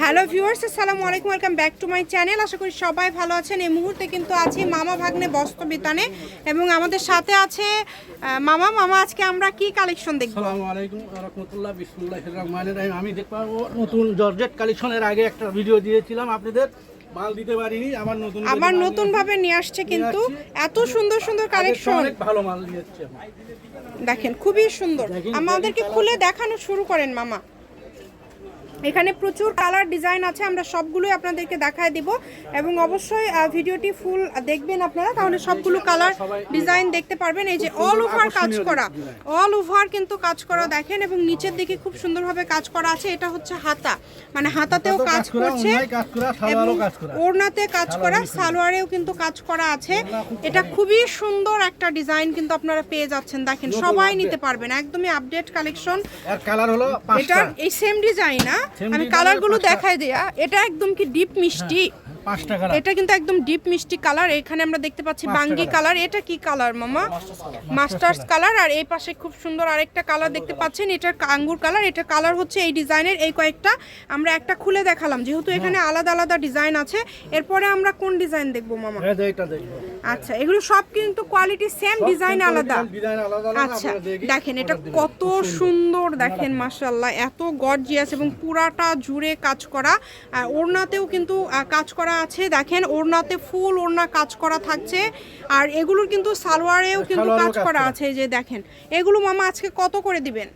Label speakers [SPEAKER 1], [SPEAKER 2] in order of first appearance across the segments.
[SPEAKER 1] Hello viewers আসসালামু আলাইকুম welcome back to my channel. আশা করি সবাই ভালো আছেন। এই মুহূর্তে কিন্তু আছি মামা ভাগ্নে বস্ত্র বিতানে এবং আমাদের সাথে আছে মামা। মামা আজকে আমরা কি কালেকশন দেখব?
[SPEAKER 2] আসসালামু আলাইকুম রহমতুল্লাহ বিসমুল্লাহ রহমানির রহিম। আমি দেখব নতুন জর্জেট কালেকশনের আগে একটা ভিডিও দিয়েছিলাম আপনাদের। মাল দিতে পারিনি আমার নতুন
[SPEAKER 1] আবার নতুন ভাবে নিয়ে আসছে কিন্তু এত সুন্দর সুন্দর কালেকশন।
[SPEAKER 2] অনেক ভালো মাল দিয়েছে
[SPEAKER 1] দেখেন খুবই সুন্দর। আমাদেরকে খুলে দেখানো শুরু করেন মামা। এখানে প্রচুর কালার ডিজাইন আছে আমরা সবগুলোই আপনাদেরকে দেখায় দিব। এবং অবশ্যই ভিডিওটি ফুল দেখবেন আপনারা তাহলে সবগুলো কালার ডিজাইন দেখতে পারবেন। এই যে অল ওভার কাজ করা অল ওভার কিন্তু কাজ করা দেখেন এবং নিচের দিকে খুব সুন্দরভাবে কাজ করা আছে এটা হচ্ছে হাতা। মানে হাতাতেও কাজ
[SPEAKER 2] কাজ করা,
[SPEAKER 1] করছে এবং
[SPEAKER 2] সালোয়ারও কাজ করা।
[SPEAKER 1] ওড়নাতে কাজ করা সালোয়ারেও কিন্তু কাজ করা আছে। এটা খুবই সুন্দর একটা ডিজাইন কিন্তু আপনারা পেয়ে যাচ্ছেন দেখেন সবাই নিতে পারবেন একদমই আপডেট কালেকশন
[SPEAKER 2] পাঁচটা।
[SPEAKER 1] এই সেম ডিজাইন না আমি কালারগুলো। দেখাই দেয়া এটা একদম কি ডিপ মিষ্টি? এটা কিন্তু একদম ডিপ মিষ্টি কালার এখানে আমরা দেখতে পাচ্ছি বাঙ্গি কালার। এটা কি কালার মামা? Masters colour. আর এই পাশে খুব সুন্দর আরেকটা কালার দেখতে পাচ্ছেন। এটার আঙ্গুর কালার এটা কালার হচ্ছে এই ডিজাইনের এই কয়েকটা। আমরা একটা খুলে দেখালাম যেহেতু এখানে আলাদা আলাদা ডিজাইন আছে। এরপরে আমরা কোন ডিজাইন দেখব মামা? আচ্ছা এগুলো সব কিন্তু কোয়ালিটি সেম ডিজাইন আলাদা। আচ্ছা দেখেন এটা কত সুন্দর। দেখেন মাশাল্লাহ এত গর্জিয়াস এবং পুরাটা জুড়ে কাজ করা। আর ওড়নাতেও কিন্তু কাজ করা আছে। দেখেন ওড়নাতে ফুল ওড়না কাজ করা থাকছে। আর এগুলোর কিন্তু সালোয়ারেও কিন্তু কাজ করা। আছে যে দেখেন। এগুলো মামা আজকে কত করে দিবেন?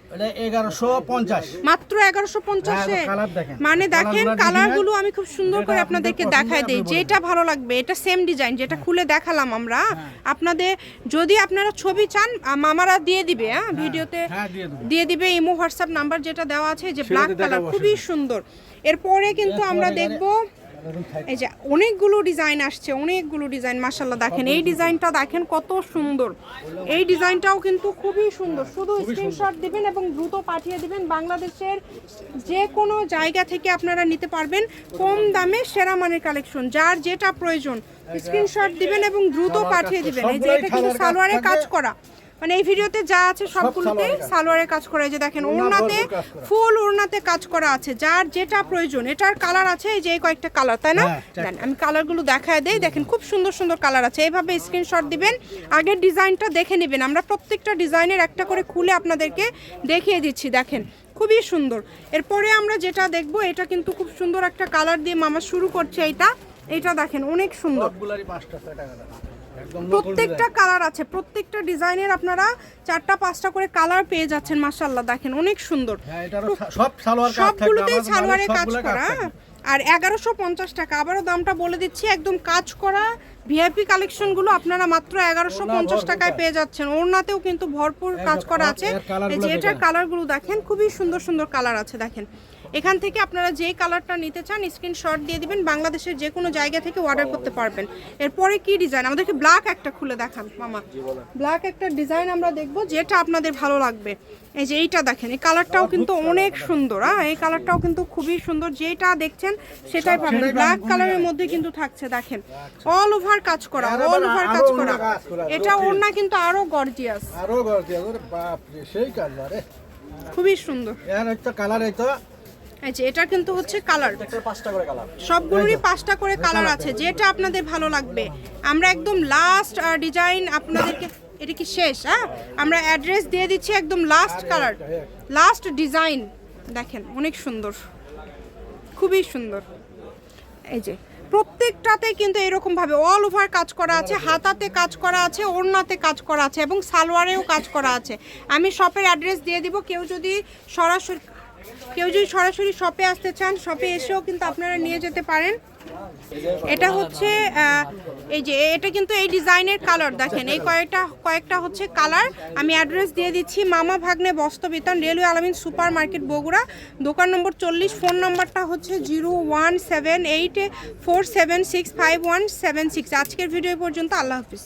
[SPEAKER 1] মাত্র এগারোশো পঞ্চাশে?
[SPEAKER 2] হ্যাঁ।
[SPEAKER 1] মানে দেখেন কালারগুলো আমি খুব সুন্দর করে আপনাদেরকে
[SPEAKER 2] আপনি
[SPEAKER 1] দেই। যেটা ভালো লাগবে এটা সেম ডিজাইন যেটা খুলে দেখালাম আমরা। আপনাদের যদি আপনারা ছবি চান মামারা দিয়ে দিবে হ্যাঁ ভিডিওতে
[SPEAKER 2] হ্যাঁ দিয়ে দিবে।
[SPEAKER 1] ইমো হোয়াটসঅ্যাপ নাম্বার যেটা দেওয়া আছে যে ব্ল্যাক কালার খুবই সুন্দর। এরপরে কিন্তু আমরা দেখব এই যে অনেকগুলো ডিজাইন আসছে অনেকগুলো ডিজাইন মাশাল্লাহ দেখেন। এই ডিজাইনটা দেখেন কত সুন্দর। এই ডিজাইনটাও কিন্তু খুবই সুন্দর। শুধু স্ক্রিনশট দিবেন এবং দ্রুত পাঠিয়ে দিবেন। বাংলাদেশের যে কোনো জায়গা থেকে আপনারা নিতে পারবেন কম দামে সেরা মানের কালেকশন। যার যেটা প্রয়োজন স্ক্রিনশট দিবেন এবং দ্রুত পাঠিয়ে দিবেন। এই যে এটা কিন্তু
[SPEAKER 2] সালোয়ারে কাজ
[SPEAKER 1] করা। মানে এই ভিডিওতে যা আছে সবগুলোতে
[SPEAKER 2] সালোয়ারে কাজ।
[SPEAKER 1] করা। যে দেখেন ওড়নাতে। ফুল ওড়নাতে কাজ করা আছে যার যেটা প্রয়োজন এটার কালার আছে এই যে কয়েকটা কালার তাই না?
[SPEAKER 2] হ্যাঁ,
[SPEAKER 1] দেন, আমি কালারগুলো দেখায় দেই দেখেন খুব সুন্দর সুন্দর কালার আছে এইভাবে স্ক্রিনশট দিবেন আগের ডিজাইনটা দেখে নেবেন আমরা প্রত্যেকটা ডিজাইনের একটা করে খুলে আপনাদেরকে দেখিয়ে দিচ্ছি দেখেন খুবই সুন্দর। এরপরে আমরা যেটা দেখব এটা কিন্তু খুব সুন্দর একটা কালার দিয়ে মামা শুরু করছে এইটা এটা দেখেন অনেক সুন্দর। প্রত্যেকটা কালার আছে প্রত্যেকটা ডিজাইনের আপনারা চারটা পাঁচটা করে কালার পেয়ে যাচ্ছেন মাশাল্লাহ দেখেন অনেক সুন্দর।
[SPEAKER 2] হ্যাঁ
[SPEAKER 1] সবগুলোতেই
[SPEAKER 2] আমাদের
[SPEAKER 1] সালোয়ারে কাজ করা। আর এগারোশো পঞ্চাশ টাকা আবারও দামটা বলে দিচ্ছি একদম কাজ করা ভিআইপি কালেকশনগুলো আপনারা মাত্র এগারোশো পঞ্চাশ টাকায় পেয়ে যাচ্ছেন ওড়নাতেও কিন্তু ভরপুর কাজ করা আছে। এই যে এটার কালারগুলো দেখেন খুবই সুন্দর সুন্দর কালার আছে দেখেন। এখান থেকে আপনারা যে কালারটা নিতে চান স্ক্রিনশট দিয়ে দিবেন বাংলাদেশের যে কোনো জায়গা থেকে অর্ডার করতে পারবেন। এরপরে কি ডিজাইন আমাদেরকে ব্ল্যাক একটা খুলে দেখান মামা। ব্ল্যাক একটা ডিজাইন আমরা দেখব যেটা আপনাদের ভালো লাগবে। এই যে এইটা দেখেন এই কালারটাও কিন্তু অনেক সুন্দর হ্যাঁ? এই কালারটাও কিন্তু খুবই সুন্দর যেটা দেখছেন সেটাই পাবেন। ব্ল্যাক কালারের মধ্যে কিন্তু থাকছে দেখেন। অল ওভার কাজ করা অল ওভার কাজ করা। এটা। ওড়না কিন্তু আরও গর্জিয়াস
[SPEAKER 2] আরও গর্জিয়াস বাপ রে সেই কালার
[SPEAKER 1] খুবই সুন্দর।
[SPEAKER 2] এর একটা কালার এই
[SPEAKER 1] এই যে এটা কিন্তু হচ্ছে কালার
[SPEAKER 2] কালার
[SPEAKER 1] সবগুলোরই পাঁচটা করে কালার আছে যেটা আপনাদের ভালো লাগবে। আমরা একদম লাস্ট ডিজাইন আপনাদেরকে এটা কি শেষ হ্যাঁ? আমরা অ্যাড্রেস দিয়ে দিচ্ছি একদম লাস্ট কালার লাস্ট ডিজাইন দেখেন অনেক সুন্দর। খুবই সুন্দর। এই যে প্রত্যেকটাতে কিন্তু এরকম ভাবে অল ওভার কাজ করা আছে হাতাতে কাজ করা আছে ওড়নাতে কাজ করা আছে এবং সালোয়ারেও কাজ করা আছে। আমি শপের অ্যাড্রেস দিয়ে দিব কেউ যদি সরাসরি কেউ যদি সরাসরি শপে আসতে চান শপে এসেও কিন্তু আপনারা নিয়ে যেতে পারেন। এটা হচ্ছে এই যে, এটা কিন্তু এই ডিজাইনের কালার দেখেন, এই কয়েকটা কয়েকটা হচ্ছে কালার আমি অ্যাড্রেস দিয়ে দিচ্ছি, মামা ভাগ্নে বস্ত্রবিতান railway Alamin super market Bogura. দোকান নম্বর চল্লিশ ফোন নম্বরটা হচ্ছে zero one seven eight four seven six five one seven six. আজকের ভিডিও পর্যন্ত, আল্লাহ হাফিজ।